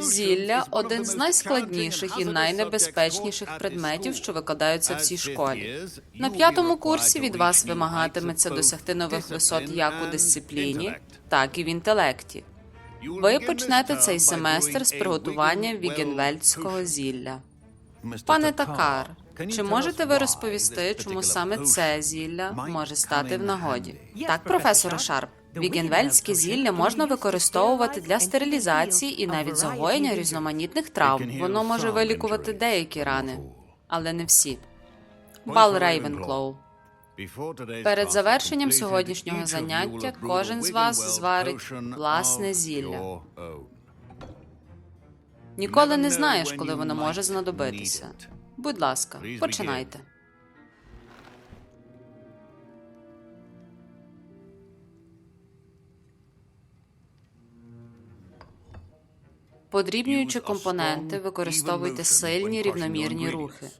Зілля один з найскладніших і найнебезпечніших предметів, що викладаються в цій школі. На п'ятому курсі від вас вимагатиметься досягти нових висот як у дисципліні, так і в інтелекті. Ви почнете цей семестр з приготування вігенвельдського зілля. Пане Такар, чи можете ви розповісти, чому саме це зілля може стати в нагоді? Так, професоре Шарп. Вігенвельдське зілля можна використовувати для стерилізації і навіть загоєння різноманітних травм. Воно може вилікувати деякі рани, але не всі. Бал Рейвенклоу. Перед завершенням сьогоднішнього заняття кожен з вас зварить власне зілля. Ніколи не знаєш, коли воно може знадобитися. Будь ласка, починайте. Подрібнюючи компоненти, використовуйте сильні рівномірні рухи.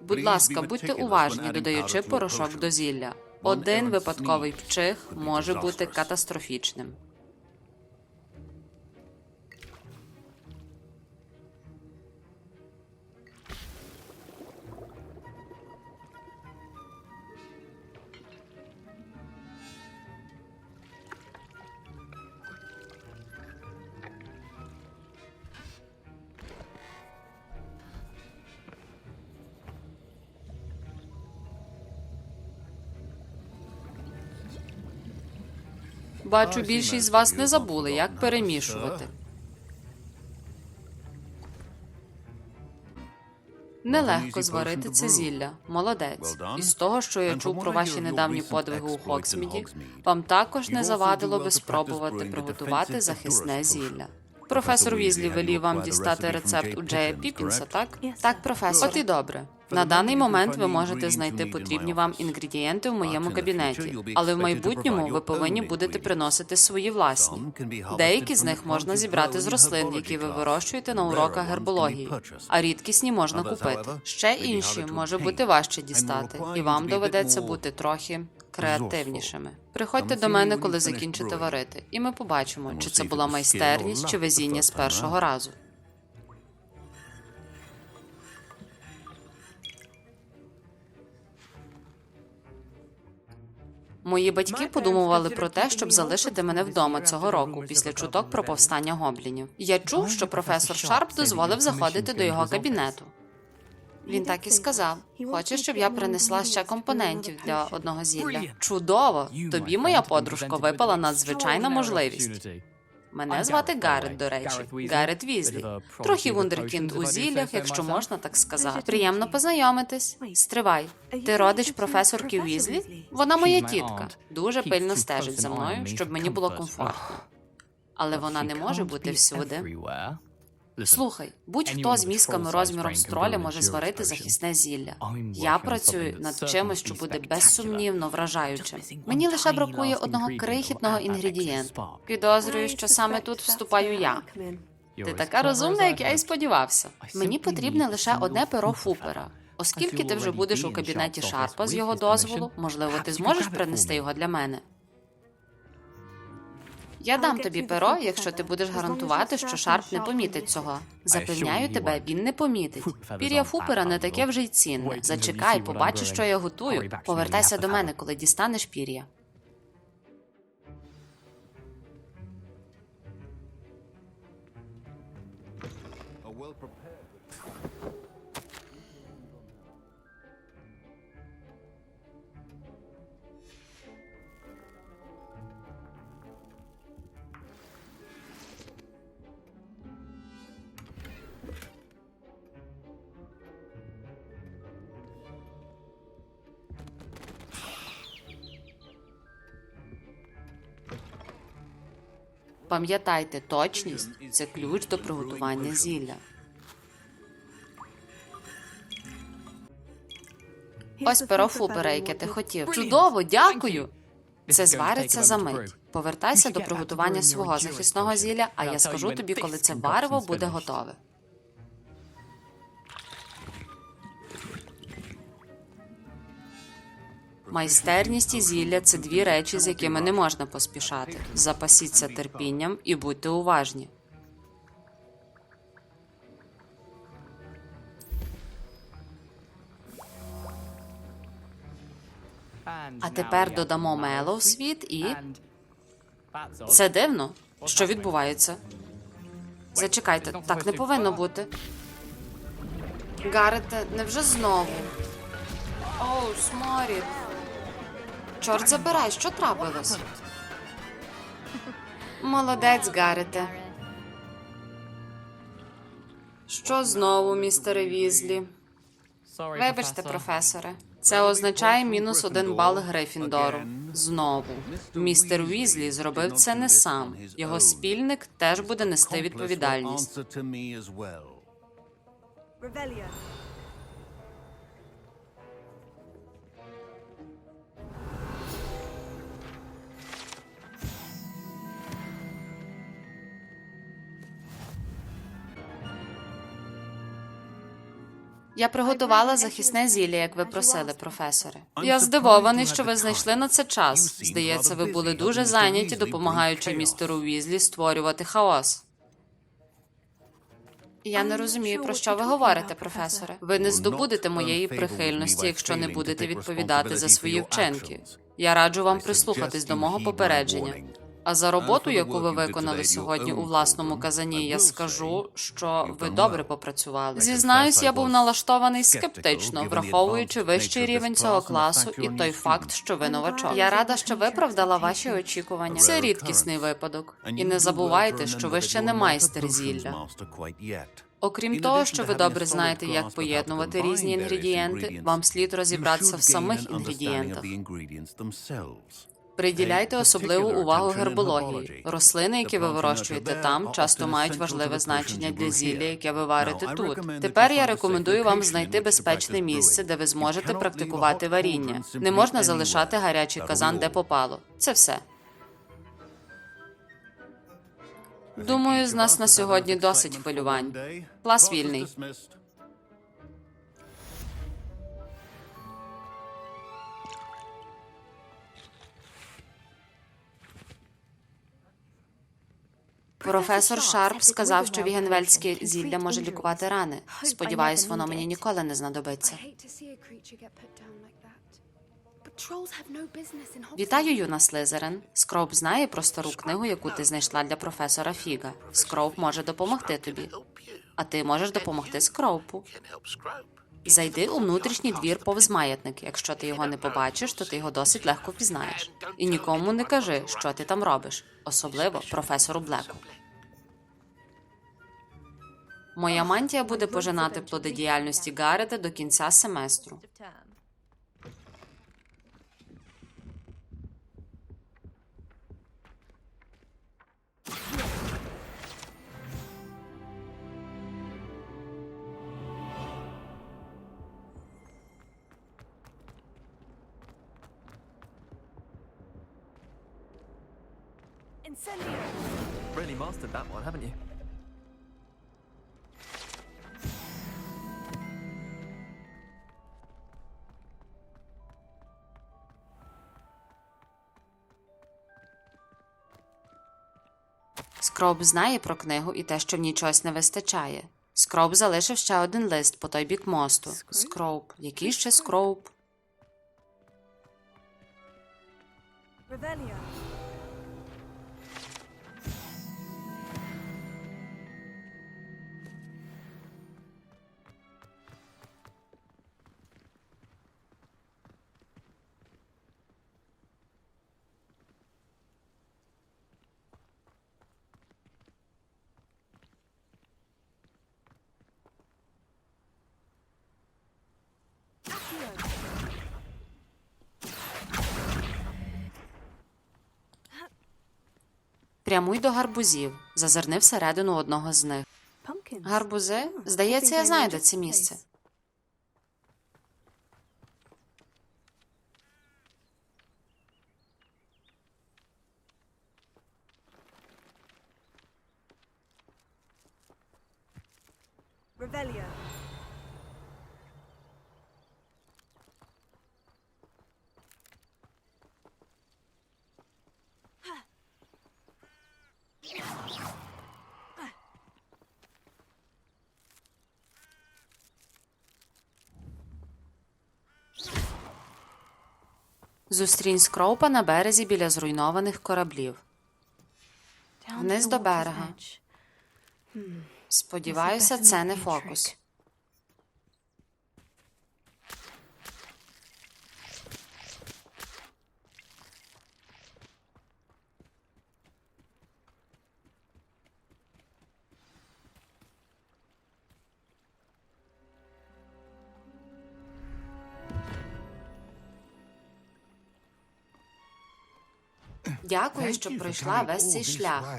Будь ласка, будьте уважні, додаючи порошок до зілля. Один випадковий вчих може бути катастрофічним. Бачу, більшість з вас не забули, як перемішувати. Нелегко зварити це зілля. Молодець. І з того, що я чув про ваші недавні подвиги у Хоксміді, вам також не завадило би спробувати приготувати захисне зілля. Професор Візлі велів вам дістати рецепт у Джея Піпінса, так? Так, професор. От і добре. На даний момент ви можете знайти потрібні вам інгредієнти в моєму кабінеті, але в майбутньому ви повинні будете приносити свої власні. Деякі з них можна зібрати з рослин, які ви вирощуєте на уроках гербології, а рідкісні можна купити. Ще інші може бути важче дістати, і вам доведеться бути трохи креативнішими. Приходьте до мене, коли закінчите варити, і ми побачимо, чи це була майстерність чи везіння з першого разу. Мої батьки подумували про те, щоб залишити мене вдома цього року після чуток про повстання гоблінів. Я чув, що професор Шарп дозволив заходити до його кабінету. Він так і сказав: хоче, щоб я принесла ще компонентів для одного зілля. Чудово! Тобі моя подружка випала надзвичайна можливість. Мене звати Гарет, до речі, Гарет Візлі. Трохи вундеркінд у зіллях, якщо можна так сказати. Приємно познайомитись. Стривай. Ти родич професорки Візлі? Вона моя тітка. Дуже пильно стежить за мною, щоб мені було комфортно. Але вона не може бути всюди. Слухай, будь-хто з мізками розміром з троля може зварити захисне зілля. Я працюю над чимось, що буде безсумнівно вражаючим. Мені лише бракує одного крихітного інгредієнту. Підозрюю, що саме тут вступаю я. Ти така розумна, як я і сподівався. Мені потрібне лише одне перо фупера. Оскільки ти вже будеш у кабінеті Шарпа з його дозволу, можливо, ти зможеш принести його для мене. Я дам тобі перо, якщо ти будеш гарантувати, що Шарп не помітить цього. Запевняю тебе, він не помітить. Пір'я фупера не таке вже й цінне. Зачекай, побачиш, що я готую. Повертайся до мене, коли дістанеш пір'я. Пам'ятайте, точність це ключ до приготування зілля. Ось перо фупера, яке ти хотів. Чудово, дякую. Це звариться за мить. Повертайся до приготування свого захисного зілля, а я скажу тобі, коли це варево буде готове. Майстерність і зілля це дві речі, з якими не можна поспішати. Запасіться терпінням і будьте уважні. А тепер додамо мело в світ і. Це дивно. Що відбувається? Зачекайте, так не повинно бути. Гарете, невже знову? Оу, сморід. Чорт забирай, що трапилось? Молодець, Гарете. Що знову, містере Візлі? Вибачте, професоре. Це означає мінус один бал Грифіндору. Знову. Містер Візлі зробив це не сам. Його спільник теж буде нести відповідальність. Я приготувала захисне зілля, як ви просили, професоре. Я здивований, що ви знайшли на це час. Здається, ви були дуже зайняті, допомагаючи містеру Візлі створювати хаос. Я не розумію, про що ви говорите, професоре. Ви не здобудете моєї прихильності, якщо не будете відповідати за свої вчинки. Я раджу вам прислухатись до мого попередження. А за роботу, яку ви виконали сьогодні у власному казані, я скажу, що ви добре попрацювали. Зізнаюсь, я був налаштований скептично, враховуючи вищий рівень цього класу і той факт, що ви новачок. Я рада, що виправдала ваші очікування. Це рідкісний випадок. І не забувайте, що ви ще не майстер зілля. Окрім того, що ви добре знаєте, як поєднувати різні інгредієнти, вам слід розібратися в самих інгредієнтах. Приділяйте особливу увагу гербології. Рослини, які ви вирощуєте там, часто мають важливе значення для зілля, яке ви варите тут. Тепер я рекомендую вам знайти безпечне місце, де ви зможете практикувати варіння. Не можна залишати гарячий казан, де попало. Це все. Думаю, з нас на сьогодні досить хвилювань. Клас вільний. Професор Шарп сказав, що вігенвельське зілля може лікувати рани. Сподіваюсь, воно мені ніколи не знадобиться. Вітаю, юна Слизерин. Скроуп знає про стару книгу, яку ти знайшла для професора Фіга. Скроуп може допомогти тобі. А ти можеш допомогти Скроупу. Зайди у внутрішній двір повз маятник. Якщо ти його не побачиш, то ти його досить легко пізнаєш. І нікому не кажи, що ти там робиш, особливо професору Блеку. Моя мантія буде пожинати плоди діяльності Гарета до кінця семестру. Incendio. Really mastered that one, haven't you? Скроб знає про книгу і те, що в ній чогось не вистачає. Скроб залишив ще один лист по той бік мосту. Скроуп. Який ще скроуп? Revelia. Прямуй до гарбузів. Зазирни всередину одного з них. Гарбузи? Здається, я знаю, де це місце. Revelia. Зустрінь Скроупа на березі біля зруйнованих кораблів. Вниз до берега. Сподіваюся, це не фокус. Дякую, що пройшла весь цей шлях.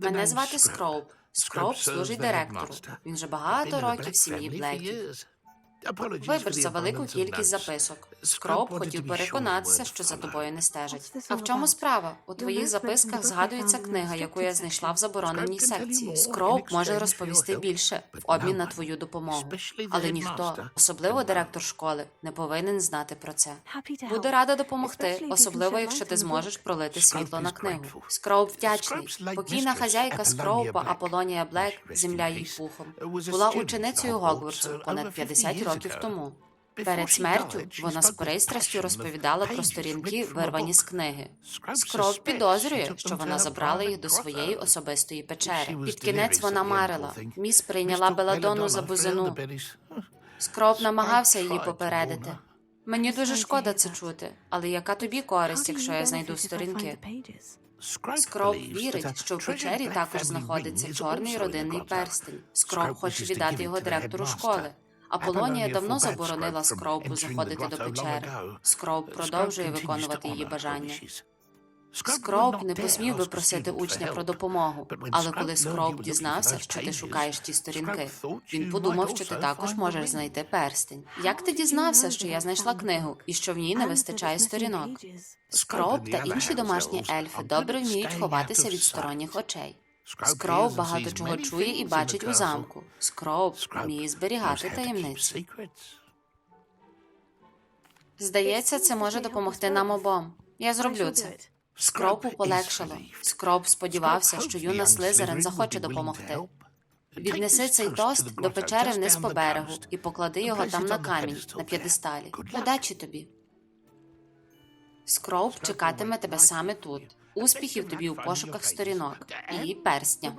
Мене звати Скроуп. Скроуп служить директору. Він вже багато років в сім'ї Блеків. Вибач за велику кількість записок. Скроуп хотів переконатися, що за тобою не стежать. А в чому справа? У твоїх записках згадується книга, яку я знайшла в забороненій секції. Скроуп може розповісти більше в обмін на твою допомогу. Але ніхто, особливо директор школи, не повинен знати про це. Буду рада допомогти, особливо якщо ти зможеш пролити світло на книгу. Скроуп вдячний. Покійна хазяйка Скроупа Аполонія Блек, земля їй пухом, була ученицею Гогвартсу понад 50 років тому. Перед смертю вона з пристрастю розповідала про сторінки, вирвані з книги. Скроуп підозрює, що вона забрала їх до своєї особистої печери. Під кінець вона марила. Міс прийняла Беладону за бузину. Скроуп намагався її попередити. Мені дуже шкода це чути, але яка тобі користь, якщо я знайду сторінки? Скроуп вірить, що в печері також знаходиться чорний родинний перстень. Скроуп хоче віддати його директору школи. Аполонія давно заборонила Скроупу заходити до печери. Скроуп продовжує виконувати її бажання. Скроуп не посмів би просити учня про допомогу, але коли Скроуп дізнався, що ти шукаєш ті сторінки, він подумав, що ти також можеш знайти перстень. Як ти дізнався, що я знайшла книгу і що в ній не вистачає сторінок? Скроуп та інші домашні ельфи добре вміють ховатися від сторонніх очей. Скроуп багато чого чує і бачить у замку. Скроуп вміє зберігати таємниці. Здається, це може допомогти нам обом. Я зроблю це. Скропу полегшало. Скроп сподівався, що юна Слизерин захоче допомогти. Віднеси цей тост до печери вниз по берегу і поклади його там на камінь, на п'єдесталі. Удачі тобі. Скроуп чекатиме тебе саме тут. Успіхів тобі у пошуках сторінок і перстня.